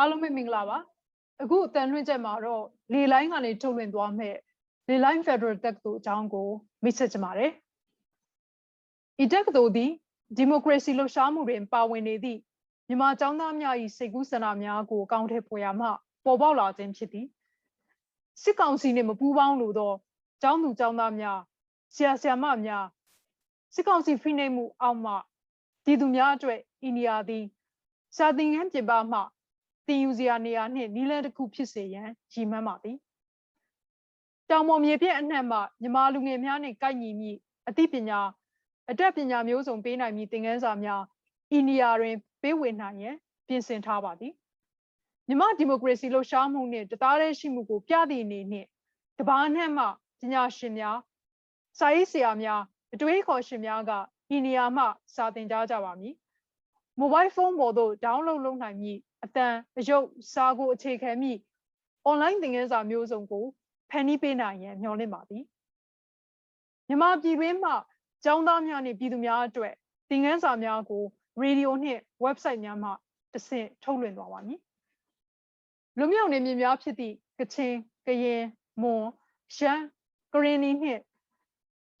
အားလုံးပဲမင်္ဂလာပါအခုအတန်လွှင့်ချက်မှာတော့လေလိုင်းကနေထုတ်လွှင့်သွားမဲ့လေလိုင်း Federal တက္ကသိုလ်အကြောင်းကိုမိတ်ဆက်ချင်ပါတယ်ဤတက္ကသိုလ်သည်ဒီမိုကရေစီလှုပ်ရှားမှုတွင်ပါဝင်နေသည့်မြန်မာကျောင်းသားများ၏စိတ်ကူးဆန္ဒများကိုအကောင့်ထဲပေါ်ရမှပေါ်ပေါက်လာခြင်းဖြစ်သည်စစ်ကောင်စီနှင့်မပူးပေါင်းလိုသောကျောင်းသူကျောင်းသားများဆရာဆရာမများစစ်ကောင်စီဖိနှိပ်မှုအောက်မှတည်သူများအတွက်အိန္ဒိယသည်စာသင်ခန်းပြပမှ တင်ယူစရာနေရာနှင့်နီလန်းတစ်ခုဖြစ်စေရန်ရည်မှန်းပါသည်တောင်ပေါ်မြေပြည့်အနှံ့မှမြမလူငယ်များနှင့်ကိုက်ညီမိအသိပညာအတတ်ပညာမျိုးစုံပေးနိုင်မည့်သင်ခန်းစာများအိန္ဒိယတွင်ပေးဝေနိုင်ရန်ပြင်ဆင်ထားပါသည်မြမဒီမိုကရေစီလှုပ်ရှားမှုနှင့်တသားတည်းရှိမှုကိုပြသည့်အနေနှင့်ကမ္ဘာနှံ့မှပညာရှင်များစာရေးဆရာများအတွေးခေါ်ရှင်များကအိန္ဒိယမှစာသင်ကြားကြပါမည် မိုဘိုင်းဖုန်းပေါ်သို့ download လုပ်နိုင်မည်အတန်အယုတ်စာကိုအခြေခံမည့် online သင်ခန်းစာမျိုးစုံကိုဖန်တီးပေးနိုင်ရန်မျှော်လင့်ပါသည်မြန်မာပြည်တွင်းမှကျောင်းသားများနှင့်ပြည်သူများအတွက်သင်ခန်းစာများကိုရေဒီယိုနှင့် website များမှတဆင့်ထုတ်လွှင့်သွားပါမည်လူမျိုးနေမြေများဖြစ်သည့်ကချင်ကရင်မွန်ရှမ်းကရင်နီနှင့်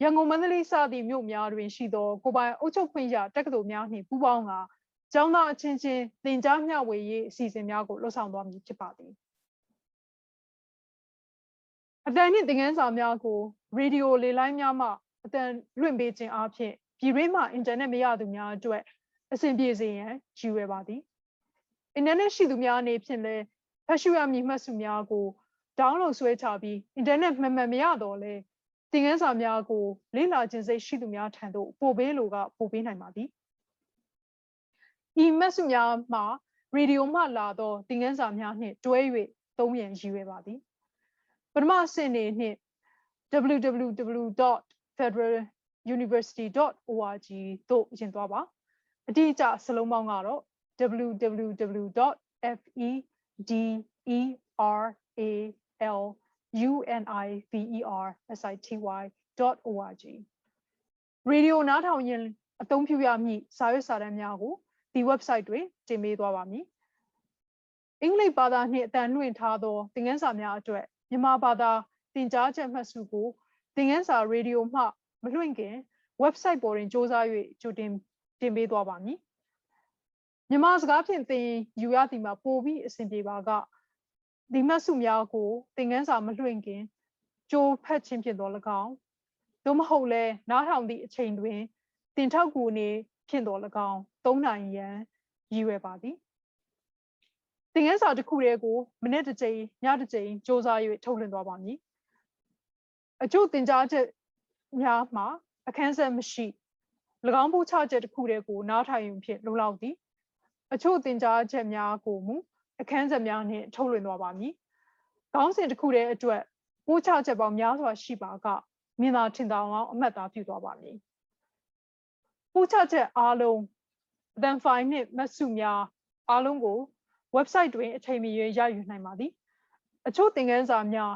ရန်ကုန်မန္တလေးစသည့်မြို့များတွင်ရှိသောကိုယ်ပိုင်အုပ်ချုပ်ခွင့်ရတက္ကသိုလ်များနှင့်ပူးပေါင်းကာ ကျောင်းသားအချင်းချင်းသင်ကြားမျှဝေရေးအစီအစဉ်များကိုလှုပ်ဆောင်သွားမည်ဖြစ်ပါသည်အတန်နှင့်သင်ခန်းစာများကိုရေဒီယိုလေလိုင်းများမှအတန်လွှင့်ပေးခြင်းအပြင်ပြည်တွင်းမှအင်တာနက်မရသူများအတွက်အဆင်ပြေစေရန်ရည်ရွယ်ပါသည်အင်တာနက်ရှိသူများအနေဖြင့်လည်းဖတ်ရှုရမည်မှတ်စုများကို download ဆွဲချပြီးအင်တာနက်မှန်မှန်မရတော့လဲသင်ခန်းစာများကိုလေ့လာခြင်းစိတ်ရှိသူများထံသို့ပို့ပေးလိုကပို့ပေးနိုင်ပါသည် ဤမက်စုများမှာရေဒီယိုမှလာသောသင်ခန်းစာများနှင့်တွဲ၍သုံးရန်ရည်ရွယ်ပါသည်ပထမအဆင့်နေနှင့် www.federaluniversity.org သို့ယင်သွားပါအတိအကျစလုံးပေါင်းကတော့ www.federaluniversity.org ရေဒီယိုနားထောင်ရင်အသုံးပြုရမည့်စာရွက်စာတမ်းများကို ဒီ website တွင်တင်ပေးသွားပါမည်အင်္ဂလိပ်ဘာသာနှင့်အတန်လွှင့်ထားသောသင်ခန်းစာများအတွက်မြန်မာဘာသာသင်ကြားချက်မှတ်စုကိုသင်ခန်းစာရေဒီယိုမှမလွှင့်ခင် website ပေါ်တွင်စ조사၍ကြိုတင်တင်ပေးသွားပါမည်မြန်မာစကားဖြင့်သင်ယူရသည်မှာပိုပြီးအဆင်ပြေပါကဒီမှတ်စုများကိုသင်ခန်းစာမလွှင့်ခင်ကြိုဖတ်ခြင်းဖြင့်တော်၎င်းသို့မဟုတ်လဲနားထောင်သည့်အချိန်တွင်တင်ထောက်ကူအနေ ဖြင့်တော်၎င်းသုံးနိုင်ရန်ရည်ရွယ်ပါသည်သင်ခန်းစာတစ်ခုတည်းကိုမိနစ်တစ်ကြိမ်ညတစ်ကြိမ်စ조사၍ထုတ်လွှင့်သွားပါမည်အချို့သင်ကြားချက်များမှာအခန်းဆက်မရှိ၎င်းပို့ချချက်တစ်ခုတည်းကိုနားထိုင်ယူဖြင့်လုံလောက်သည်အချို့သင်ကြားချက်များကိုမူအခန်းဆက်များနှင့်ထုတ်လွှင့်သွားပါမည်ခေါင်းစဉ်တစ်ခုတည်းအတွက်ပို့ချချက်ပေါင်းများစွာရှိပါကမြင်သာထင်သာအောင်အမှတ်သားပြုသွားပါမည် ပို့ချချက်အားလုံးအတန်ဖိုင်နှင့်မတ်စုများအားလုံးကို website တွင်အချိန်မီရရယူနိုင်ပါသည် အချို့သင်ခန်းစာများ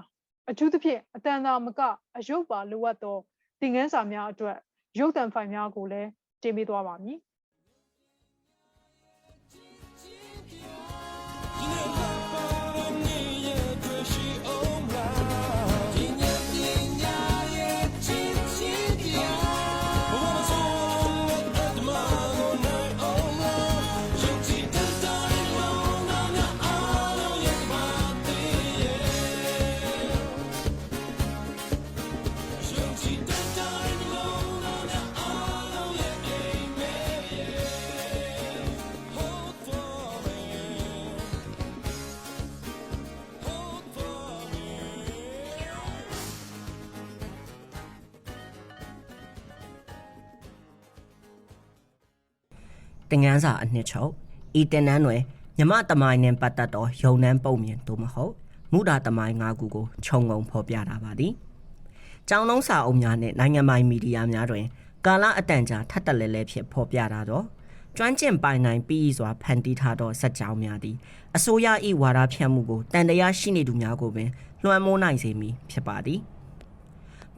အထူးသဖြင့်အတန်သာမကအယုတ်ပါလိုအပ်သောသင်ခန်းစာများအတွက်ရုပ်သံဖိုင်များကိုလည်းတင်ပေးသွားပါမည် င်ငန်းစာအနှစ်ချုပ်ဤတင်နန်းတွင်မြမတမိုင်းနှင့်ပတ်သက်သောယုံနှန်းပုံမြင်သို့မဟုတ်မူတာတမိုင်း၅ခုကိုခြုံငုံဖော်ပြတာပါသည်။ကျောင်းလုံးစာအုပ်များနှင့်နိုင်ငံပိုင်မီဒီယာများတွင် ကာလအတန်ကြာထပ်တလဲလဲဖြစ်ဖော်ပြတာတော့ကျွမ်းကျင်ပိုင်နိုင်ပြီးစွာဖန်တီးထားသောစက်ကြောင်းများသည်အစိုးရ၏ဝါဒဖြန့်မှုကိုတန်တရားရှိနေသူများကိုပင်လွှမ်းမိုးနိုင်စေမည်ဖြစ်ပါသည်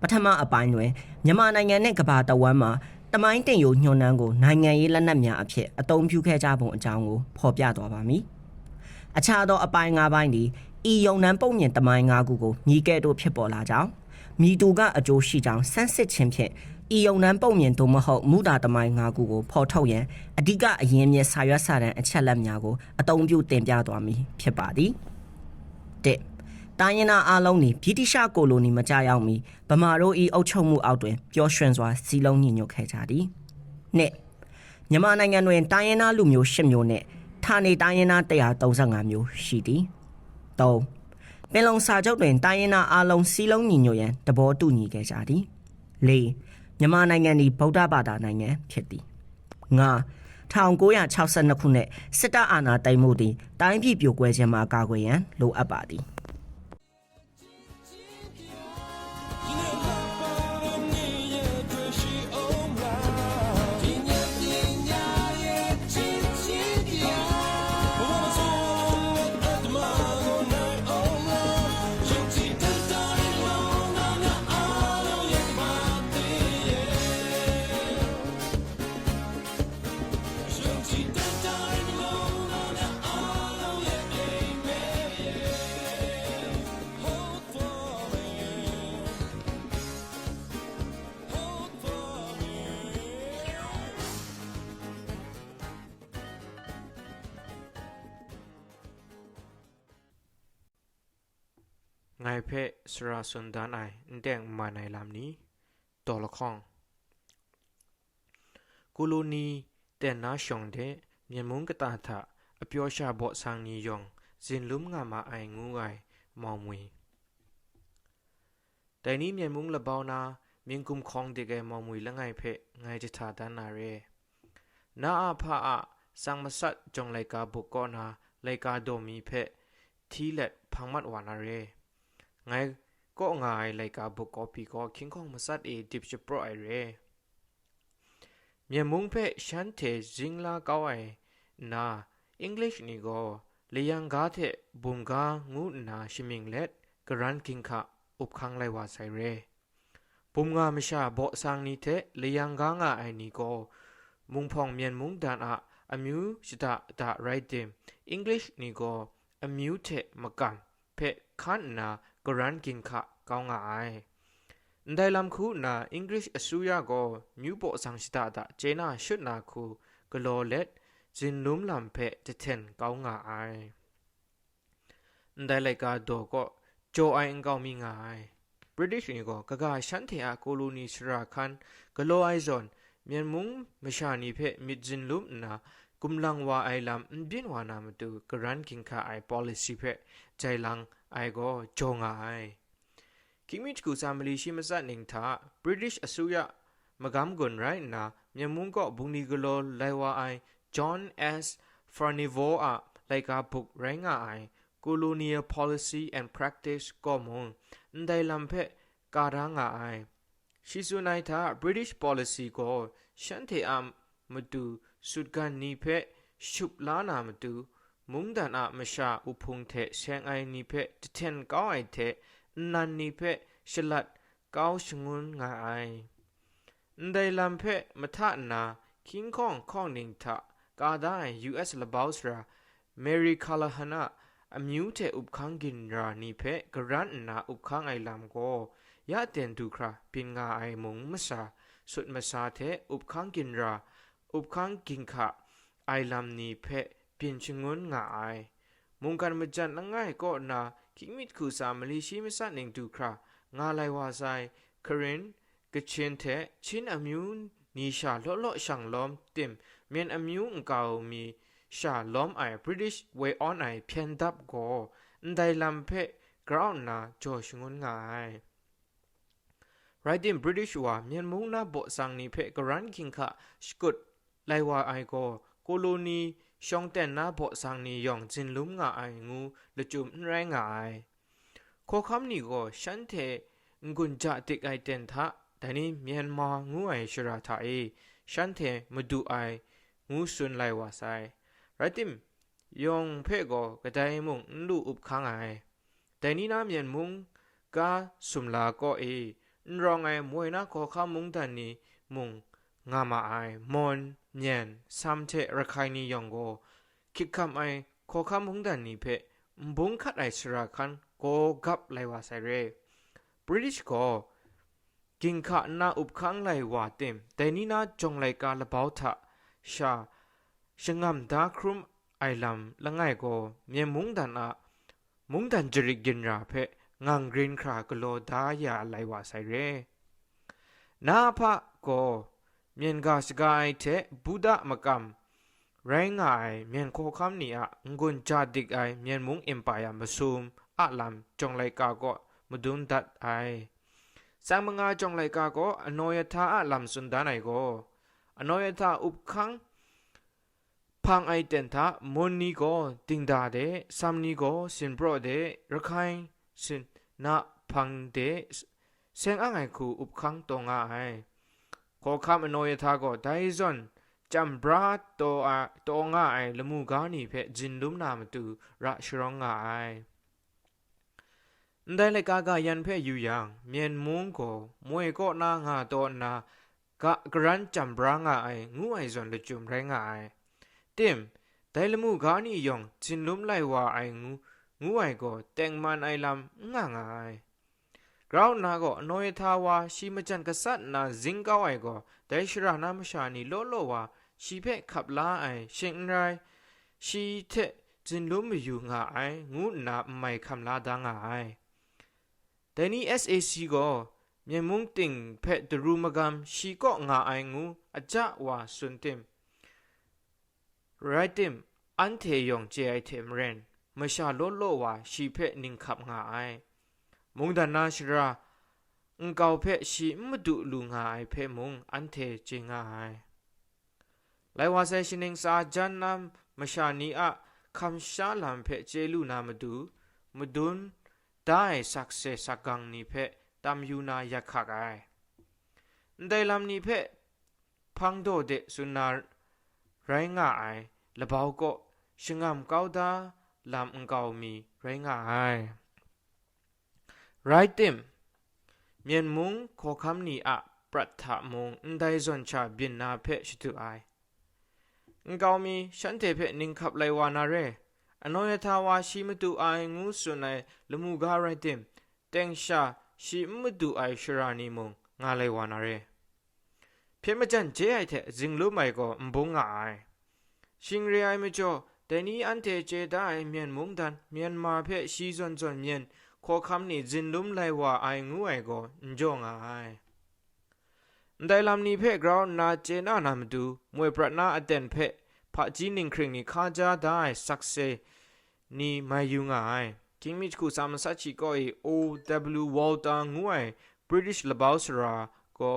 ပထမအပိုင်းတွင်မြန်မာနိုင်ငံနှင့်ကမ္ဘာတဝန်းမှာ တမိုင်းတင်ယိုညွှန်နှန်းကိုနိုင်ငံရေးလက်နက်များအဖြစ်အသုံးပြုခဲ့ကြပုံအကြောင်းကိုဖော်ပြသွားပါမည်အခြားသောအပိုင်း၅ပိုင်းသည်ဤယုံနံပုံမြင်တမိုင်း၅ခုကိုမြည်ကဲ့သို့ဖြစ်ပေါ်လာကြောင်းမိသူကအကျိုးရှိကြောင်းစမ်းစစ်ခြင်းဖြင့်ဤယုံနံပုံမြင်သို့မဟုတ်မူတာတမိုင်း၅ခုကိုဖော်ထုတ်ရန်အဓိကအရင်းမြစ်စာရွက်စာတမ်းအချက်လက်များကိုအသုံးပြုတင်ပြသွားမည်ဖြစ်ပါသည်၁ တိုင်းရင်းသားအလုံးသည်ဗြိတိရှကိုလိုနီမကြရောက်မီဗမာတို့၏အုပ်ချုပ်မှုအောက်တွင်ပျော်ရွှင်စွာစီလုံးညီညွတ်ခဲ့ကြသည်၂မြန်မာနိုင်ငံတွင်တိုင်းရင်းသားလူမျိုး၈မျိုးနှင့်ဌာနေတိုင်းရင်းသား135မျိုးရှိသည်၃ပင်လုံစာချုပ်တွင်တိုင်းရင်းသားအလုံးစီလုံးညီညွတ်ရန်တဘောတူညီခဲ့ကြသည်၄မြန်မာနိုင်ငံသည်ဗုဒ္ဓဘာသာနိုင်ငံဖြစ်သည်၅1962ခုနှစ်စစ်တပ်အာဏာသိမ်းမှုသည်တိုင်းပြည်ပြိုကွဲခြင်းမှာကာကွယ်ရန်လိုအပ်ပါသည် สระสุนดานไอแดงมาในลำนี้ตัวละครกูลูนีแต่น้าชงเดเมียนมุงกตาถะอปยอชาบ่สังนียองสินลุมงามาไองูไอมองมวยแต่นี้เมียนมุงละเบานาเมียนกุมคองเด็กไอมองมวยละไงเพะไงจะถาดานนาเรนาอาพาอะสังมสัดจงไลกาบุกกอนาไลกาโดมีเพะทีเล็ดพังมัดวานาเร ငိုင်ကော့ငိုင်လိုက်ကာဘုတ်ကောပီကောခင်းခေါမဆတ်အေတစ်ချပရိုအိုင်ရဲမြေမုံဖက်ရှန်တေဇင်းလာကောအိုင်နာအင်္ဂလိပ်နီကိုလေယံဂါတဲ့ဘုံကာငုနာရှိမင်းလက်ဂရန်ကင်းခဥပခန်းလိုက်ဝါဆိုင်ရဲဘုံငါမရှာဘော့ဆောင်နီတဲ့လေယံဂါငါအိုင်နီကိုမုံဖောင်မြန်မုံဒန်အအမျိုးရှိတာဒါရိုက်တင်အင်္ဂလိပ်နီကိုအမျိုးတဲ့မကန်ဖက်ခန်နာ กรันกินขะกาวงาไอได้ลำคูนาอังกฤษอสุยาก็มิวโปสังสิตาตะเจนาชุดนาคูกโลเล็ดจินลุมลำเพจะเทนกาวงาไอได้เลยกาโดก็โจไออังกาวมีงาไอบริติชนี่ก็กะกาฉันเทอาโคโลนีชราคันกโลไอซอนเมียนมุงมชานีเพมิดจินลุมนากุมลังวาไอลำบินวานามตุกรันกินขะไอ policy เพใจลัง အိုင်ကောဂျုံငိုင်ကီမစ်ကူဆာမလီရှိမစတ်နင်သာဘရစ်တစ်အစိုးရမဂမ်ဂွန်ရိုင်နာမြမုံကောဘူနီဂလောလိုင်ဝါအိုင်ဂျွန်အက်စ်ဖာနီဗိုအလိုက်ကာဘုတ်ရိုင်းငါအိုင် colonial policy and practice common ဒိုင်လမ်ဖက်ကာရာငါအိုင်ရှီဆူနိုင်သာ British policy ကိုရှန်ထေအမ်မတူဆုဒဂန်နီဖက်ရှုပ်လာနာမတူ มมาดูสุดกันนี้เพชุบล้านามดูမုန်ဒန်အမရှာဥဖုန်တဲ့ရှန်အိုင်နိဖက်တထန်ကောင်းအိုင်တဲ့နန်နိဖက်ရှလတ်ကောင်းရှငွန်းငါအိုင်အန်ဒိုင်လမ်ဖက်မထနာကင်းခေါန်ခေါန်နင်းထကာဒိုင် US လဘောက်စရာမေရီကာလာဟနာအမျိုးတဲ့ဥပခန်းကင်ရာနိဖက်ဂရန်နာဥပခန်းအိုင်လမ်ကိုရတဲ့ဒုခရာပင်ငါအိုင်မုံမစာสุดมาซาเทอุบคังกินราอุบคังกินขะไอลำนีเพะ เปลี่ยนชงนงาไอมุงกันมจันละง่ายก็นาคิมิดคูสามลีชิมิสันนิงดูครางาไลวาไซครินกะเชนเทชินอมิวนีชาล้อลอช่างล้อมเต็มเมียนอมิวงกามีชาล้อมไอบริติชเวออนไอเพียนดับโกอันได้ลัมเพะกราวนาจอชงนงาไอ Writing British ว่าเมียนมุงนาบ่สังนิเพะกรันคิงค่ะสกุดไลวาไอโกโคโลนี ရှောင်းတန်နာဘော့ဆောင်နီယောင်ဂျင်လုံငါအိုင်ငူလจุမ်ရိုင်းငါအိုင်ခေါခမ်နီကိုရှန်တဲ့ငွန်ကြတိကိုင်တန်သာဒနီမြန်မာငူအိုင်ရှရာသာအေရှန်တဲ့မဒူအိုင်ငူဆွန်လိုက်ဝါဆိုင်ရတိမ်ယောင်ဖဲကိုကတိုင်မုံလူဥပခန်းအိုင်ဒနီနာမြန်မုံကာဆုမ်လာကိုအေရောင်အိုင်မွေနာခေါခမ်မုံတန်နီမုံငါမအိုင်မွန် မြန်ဆမ်တဲ့ရခိုင်နီယောင်ကိုခိကမ်အိုင်ခေါ်ခမ်ဟုန်ဒန်နီဖေဘုံခတ်အိုင်စရာခန်ကိုဂပ်လိုက်ဝါဆိုင်ရဲ British ကိုကင်ခနာဥပခန်းလိုက်ဝါတင်ဒိုင်နီနာဂျုံလိုက်ကာလဘောက်ထရှာရှငမ်ဒါခရုမ်အိုင်လမ်လငိုင်ကိုမြေမုန်ဒန်နာမုန်ဒန်ဂျရီဂင်ရာဖေငန်ဂရင်းခရာကလောဒါယာလိုက်ဝါဆိုင်ရဲနာဖကို เมียนกาสกายเทบุดามกัมแรงไอเมียนโคคำนี่อะงุนจาดิกไอเมียนมุงเอ็มปายามซูมอะลัมจงไลกาก็มดุนดัดไอสังมงาจงไลกาก็อนอยทาอะลัมสุนดานไอก็อนอยทาอุปคังพังไอเตนทะมนนีก็ติงดาเดซัมนีก็สินโปรเดระคายสินนาพังเดเซงอ่างไอคูอุปคังตงอาไอ ขอคำอนอยทาก็ไดซอน จำบราโตอาโตง่ายละมูกานีเพจินลุมนามตูระชรองง่ายได้เลยกากายันเพอยู่ยังเมียนมุงก็มวยก็นางาโตนากะกรันจำบราง่ายงูไอซอนละจุมแรงง่ายติมได้ละมูกานียองจินลุมไลว่าไองูงูไอก็แต่งมันไอลำง่าย ground na go anoy tha wa shi ma chan kasat na zing ka wai go dai shra na ma sha ni lo lo wa shi phe khap la ai shin rai shi the jin lo mi yu nga ai ngu na mai kham la da nga ai dai ni sac go မြန်မုန်တင်ဖက်ဒရူမဂမ်ရှီကော့ငါအိုင်ငူအကြဝါစွန်တင်ရိုက်တင်အန်ထေယောင်ဂျေအိုင်တေမရန်မရှာလောလောဝါရှီဖက်နင်းခပ်ငါအိုင် มงดานาชราองเกาเพชีมดุลุงหายเพมงอันเทจิงหายไลวาเซชินิงสาจันนามชานีอะคำชาลัมเพเจลูนามดูมดุนได้สักเซสักกังนีเพตามยูนายาคักายได้ลำนี้เพพังโดเดสุนารไรงาไอละเบาก็ชงามเกาดาลำองเกามีไรงาไอ right tim mien mung kho kham ni a pratha mung ndai zon cha bin na phe shitu ai ငကောင်းမီရှန်တေဖက်နင်းခပ်လိုက်ဝါနာရဲအနောယထာဝါရှိမတူအိုင်ငူးဆွနိုင်လမှုကားရိုက်တင်တန်ရှာရှိမတူအိုင်ရှရာနီမုံငါလိုက်ဝါနာရဲဖျက်မကြန့်ဂျဲအိုက်တဲ့ဇင်လိုမိုင်ကိုအဘုံငါအိုင်ရှင်ရီအိုင်မကျော်တနီအန်တေဂျေဒိုင်မြန်မုံဒန်မြန်မာဖက်ရှိစွန်စွန်မြန် งเรียไอมจ่อแต่นี้จได้เมียนมุงดันเมียนมาเพชีซอนจอนเมียนขอคำนี้จินลุมไลวาไองูไอก็จ่องไอได้ลำนี้เพกเรานาเจน่านามดูมวยประนาอเตนเพพระจีนิงคริงนี่ข้าจะได้สักเซนี่ไมาอยู่ง่ายคิงมิชคูสามสัชชีก็ไอ OW Walter งวย British ละเบาสราก็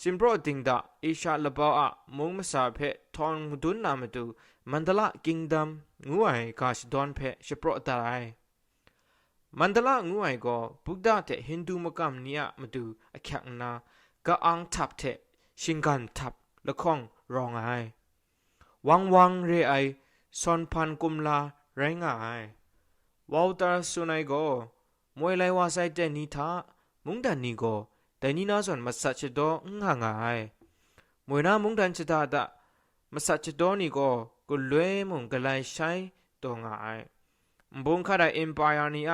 สิมโปรติงดาเอชาละเบาอะมงมาสาเพ่ทอนดุนนามดูมันดละกิงดัมงวยกาชดอนเพ่ชโปรตายมั မန္တလာငူအိုင်ကောဘုဒ္ဓတဲ့ဟိန္ဒူမကမ်နီယမတူအခက်နာကအန်တပ်တဲ့ရှင်ကန်တပ်လခေါင်ရောင်အိုင်ဝမ်ဝမ်ရေအိုင်ဆွန်ဖန်ကုမ်လာရိုင်းငါအိုင်ဝေါတာဆူနိုင်ကိုမွေလိုက်ဝါဆိုင်တဲ့နီသာမုန်တန်နီကိုဒိုင်နီနာဆွန်မဆတ်ချတော့ငါငါအိုင်မွေနာမုန်တန်ချတာတာမဆတ်ချတော့နီကိုကိုလွဲမုန်ဂလိုင်ဆိုင်တော့ငါအိုင်ဘုံခါတဲ့အင်ပါယာနီအ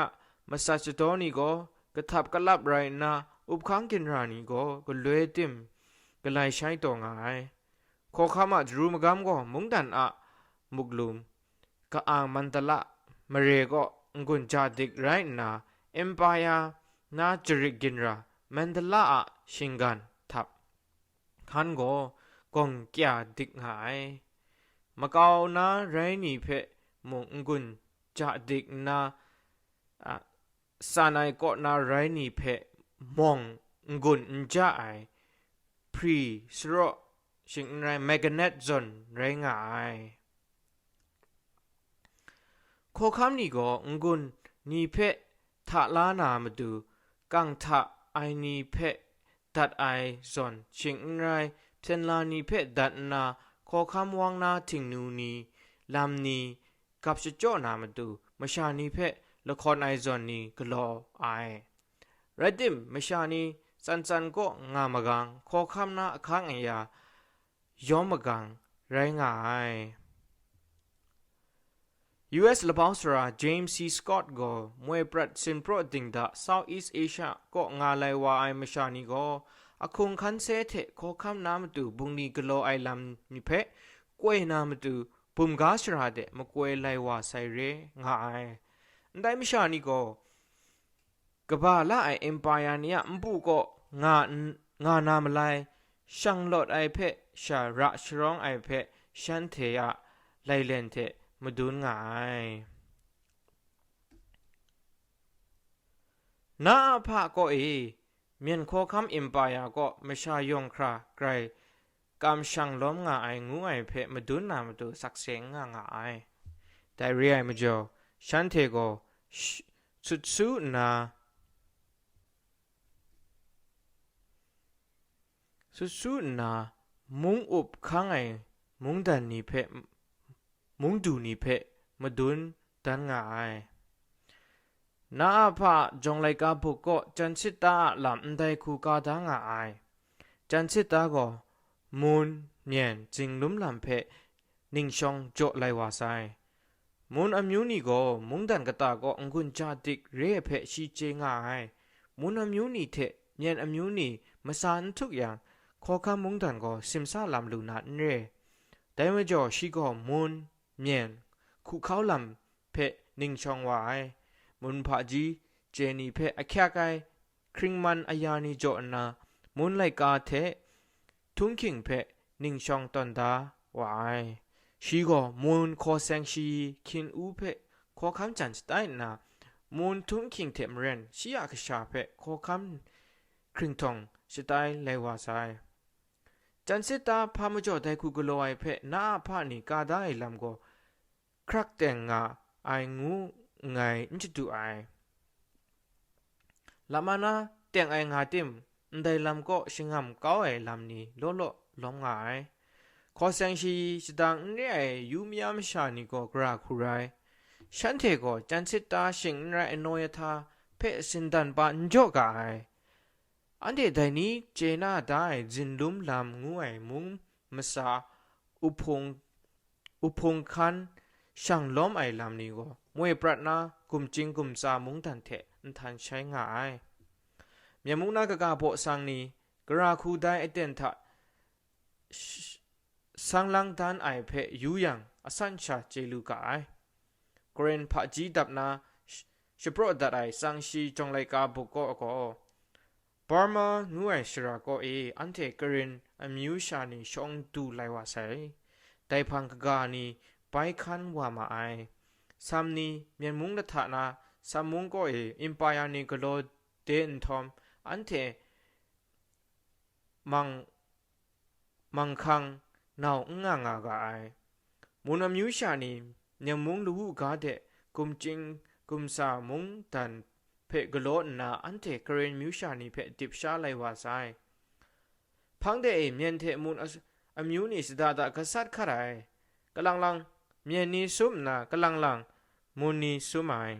มาสัจโดนี่โกกุลวยมุงกไลใช้ตัวงายบุงคาดาเอ็มพายานี่อะมาสัจโดนี่โกระทับกระลับไรนาอุปคังกินรานีก็ก็เลวยติมก็ไลใช้ตัวง่ายขอข้ามาจรูมกำก็มุงดันอะมุกลุมก็อ่างมันตละมเรก็งุนจาดิกไรนาเอ็มพายานาจริกินรามันตละอะชิงกันทับขันก็กงเกียดิกหายมะกาวนาไรนี่เพมุงกุนจาดิกนาอะ สานายก็นาไรนี่เพมองงุนจ้าไอพรีสโรชิงไรแมกเนตซอนไรงายโคคำนี้ก็งุนนี่เพทะลานามาดูกังทะไอนี่เพดัดไอซอนชิงไรเทนลานี่เพดัดนาขอคำวังนาทิงนูนีลำนี้กับชจ่อนามาดูมชานี่เพ လခေါ်နိုင်ဇွန်နီဂလောအိုင်ရဒင်မရှာနီစန်စန်ကိုငါမကန်ခေါ်ခမ်နာအခန်းအရာယောမကန်ရိုင်းငိုင် US လပေါင်းစရာ James C Scott ကိုမွေပရတ်စင်ပရိုတင်ဒါ South East Asia ကိုငါလိုက်ဝိုင်မရှာနီကိုအခုန်ခန်းဆဲတဲ့ခေါ်ခမ်နာမတူဘုန်နီဂလောအိုင်လမ်နိဖက်ကွေနာမတူဘုံကားစရာတဲ့မကွဲလိုက်ဝါဆိုင်ရဲငါအိုင် န်တိုင်းမရှာနီကိုကဘာလာအိုင်အင်ပါယာနီယအပူကိုငါငါနာမလိုက်ရှန်လော့အိုင်ဖဲရှာရရှရောင်းအိုင်ဖဲရှန်တေယလိုက်လန်တဲ့မဒွန်းငိုင်နာဖာကိုအေမြန်ခိုခမ်အင်ပါယာကိုမရှာယုံခရာဂရိုင်กำช่างล้มงาไองูไอเพมาดุนนามตัวสักเสียงงางาไอแต่เรียมจ่อฉันเทโก tsutsuna tsutsuna mung up khangai mung dan ni phe mung du ni phe madun dan nga ai na pha jong lai ka bu ko chan chit ta lam dai khu ka da nga ai chan chit ta go mun nyen jing lum lam phe ning shong jo lai wa sai မွန်မြန်ဂျင်းလုံလမ်ဖဲနင်းရှောင်းကြော့လိုက်ဝါဆိုင်မွန်အမျိုးနီကိုမုန်တန်ကတာကိုအငွန်းချတိကရဲဖဲရှိချေငါဟိုင်မွန်အမျိုးနီတဲ့မြန်အမျိုးနီမစန်ထုတ်ရန်ခေါ်ခမုန်တန်ကိုစင်ဆာလမ်လူနာရဲတိုင်မကျော်ရှိကိုမွန်မြန်ခုခေါလမ်ဖဲနင်းရှောင်းဝိုင်မွန်ဖာကြီးဂျေနီဖဲအခက်ကိုင်ခရင်မန်အယာနီကြောနာမွန်လိုက်ကာတဲ့ทุงคิงเพนิงชองตอนดาวาย ชีก็มูนคอแซงชีคินอูเพขอคำจันสไตนามูนทุงคิงเทมเรนชีอยากชาเพขอคำคริงทองสไตเลวาไซจันสิตาพามจ่อไดคูกลไอเพนาพานีกาได้ลำก็ครักแต่งงาไองูไงอินจิตุไอลามานาแต่งไองาติม ขอเสียงชีจะดังเนี่ยยูมียามชานิโกกราคุไรฉันเทก็จันสิตาชิงไรอนอยทาเพสินดันปานจอกายอันเดไดนี้เจนาได้จินลุมลำงวยมุงมสาอุพงอุพงคันช่างล้อมไอ้ลำนี้ก็มวยปรัตนากุมจิงกุมซามุงทันเทนทันใช้ง่ายเมียมุงนากะกาโปสังนี้กระาคูได้ไอเต็นทะ ယံအဆန်ချာဂျေလူကအိုင်ဂရန်ဖာဂျီတပ်နာရှပရော့ဒတ်အိုင်ဆန်းရှိကြုံလိုက်ကာဘုကောအကောဘာမာငူအိုင်ရှရာကိုအေအန်တေကရင်အမြူရှာနီရှောင်းတူလိုက်ဝါဆိုင်တိုင်ဖန်ကဂာနီပိုင်ခန်ဝါမအိုင်ဆမ်နီမြန်မုန်လထနာဆမ်မုန်ကိုအေအင်ပါယာနီဂလိုဒေန်ထ om ante mang mang khang nào nga nga ga ai muốn am yu sha ni nyam mung lu ga de kum ching kum sa mung tan phe glo na ante karen myu sha ni phe dip sha lai wa sai phang de myen the mun am yu ni sida da ka sat kha rai ka lang lang myen ni sum na ka lang lang mun ni sumai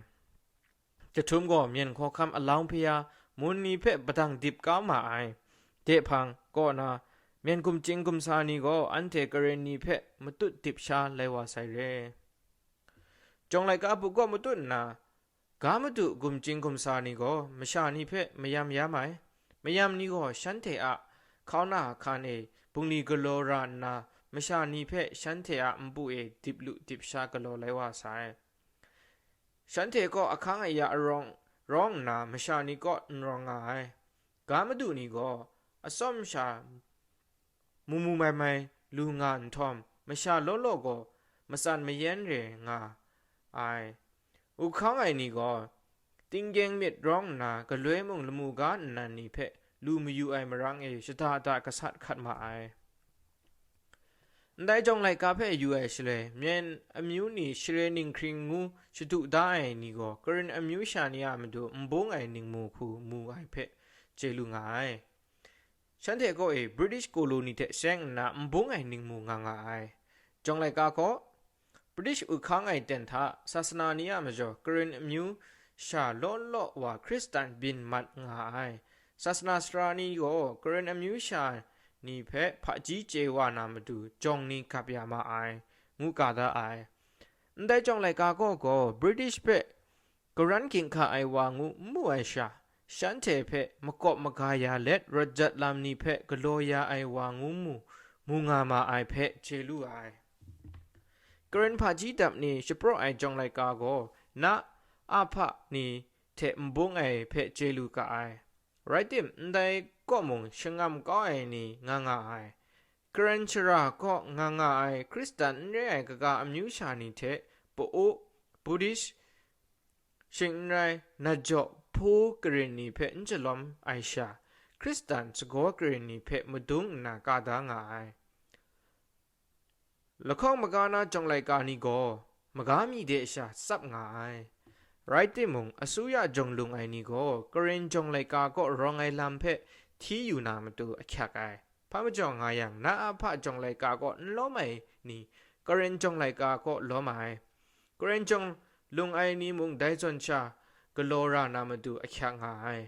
จะทุ่มก็เมียนขอคำอลองพยามุนนีเพะปะตังดิบก้าวมาไอเดพังก็นาเมียนกุมจิงกุมสานีก็อันเทกเรนีเพะมตุดิบชาเลวาไซเรจงไลกาบุก็มตุนนากามตุกุมจิงกุมสานีก็มชานีเพะมยา มยามไอมยามนี้ก็ฉันเทอะเขาหน้าคานเอบุงนีกโลรานามชานีเพะฉันเทอะมบุเอดิบลุดิบชากโลเลวาไซฉันเทก็อคังอายะรองร้องนามชานีก็ร้องไงกามดูนี่ก็อสมชามูมูไม่ไม่ลูงานทอมมชาโลโล ก็มสันไม่เย็นเรงาไออุข้างไอนี่ก็ติงเกงมิดร้องนาก็เลยมุงละมูกานนันนี่เพလူမယူအိုင်မရန်းအေရှတာတာကဆတ်ခတ်မအိုင်ได้จงไลกาเพยูเอชเลยเมียนอมิวนี่ชเรนิงคริงงูชตุได้นี่ก็กรนอมิวชานียามดูมบงไอนิงมูคูมูไอเพเจลุงไง ฉันเทก็เอบริติชโคโลนีเทเซงนะมบงไอนิงมูงางไอจงไลกาก็บริติชอุคังไอเตนทาศาสนานียามจ่อกรนอมิวชาโลโลว่าคริสตันบินมัดงไอศาสนาสตรานีก็กรนอมิวชาနီဖက်ဖကြီးကျေဝနာမတူဂျုံနီကပ်ပြမအိုင်ငုကာဒအိုင် ได้จองไลกาก็ก็ British เพ่กรันกินคาไอว ရှန်တေဖက်မကော့မကာယာလက်ရဂျတ်လမ်နီဖက်ဂလောယာအိုင်ဝါငူးမူမူငါမာအိုင်ဖက်ခြေလူအိုင်ကရင်ဖာဂျီတပ်နီရှပရော့အိုင်ဂျုံလိုက်ကာကိုနာအဖနီထေမဘုံအိုင်ဖက်ခြေလူကအိုင်ရိုက်တင်ဒိုင်ကော့မုံရှငမ်ကောအိုင်နီငါငါအိုင်ကရန်ချရာကော့ငါငါအိုင်ခရစ်စတန်ရဲအိုင်ကကအမျိုးရှာနီထေပိုအိုဘူဒစ်ရှင်ရိုင်နာဂျော့ นชราก็งางาไอคริสตันเรไอกะกาอมิวชานิเทปโอบูดิชชิงไรนาจอพูกรีนีเพนจลอมไอชาคริสตันสโกกรีนีเพมดุงนากาดางาไอละข้องมกานาจงไลกานีโกมกามีเดชาซับงาไอ right ติมุงอสุยะจงลุงไอนีโกกรินจงไลกาก็รองไอลัมเพทีอยู่นามตูอคักไอ พระมจ่องงายังนาอาพะจงไลกาก็ล้อไม่นี่กเรนจงไล กาก็ล้อไม่กเรนจงลุงไอนี่มุงได้จนชากโลรานามาดูอคังหาย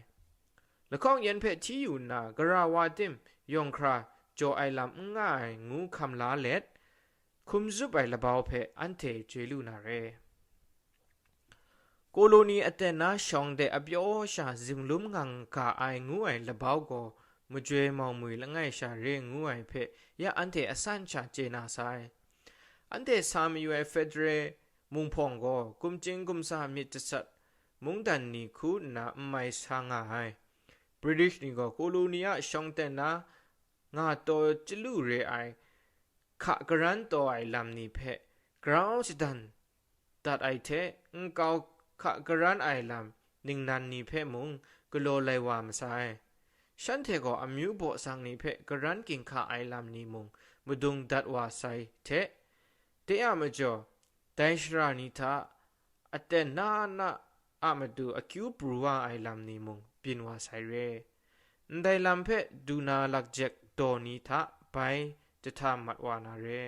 ละข้องยันเพที่อยู่นากราวาติมยองคราโจไอลำง่ายงูคำลาเล็ดคุมซุปไอละบาวเพอันเทเจลูนาเรโคโลนีအတဲ့နာရှောင်းတဲ့အပြောရှာဇင်လုံးငန်ကာအိုင်ငူအိုင်လဘောက်ကို မကြွေမောင်မွေလငယ်ရှာရဲငူအိုင်ဖက်ရအန်တဲ့အဆန်ချာကျေနာဆိုင်အန်တဲ့ဆာမီယွယ်ဖက်ဒရယ်မုန်ဖောင်ကိုကုမ်ချင်းကုမ်စာမီတဆတ် မုန်တန်နီခုနာမိုင်ဆာငါဟိုင်ဘရစ်နီကိုကိုလိုနီယာရှောင်းတန်နာငါတော်ကျလူရဲအိုင်ခကရန်တော်အိုင်လမ်နီဖက် ground dan dat ai the ngkau kha garan ai lam ning nan ni phe mung glo lai wa ma sai shan the go amyu bo sang ni phe garan king kha ai lam ni mung mudung dat wa sai the te ya ma jo dai shra ni tha အတနာနာ အမတူအကျူပရူဝအိုင်လမ်နီမုံပင်ဝါဆိုင်ရဲန်ဒိုင်လမ်ဖက်ဒူနာလက်ဂျက်ဒေါ်နီသာဘိုင်တထမတ်ဝါနာရဲ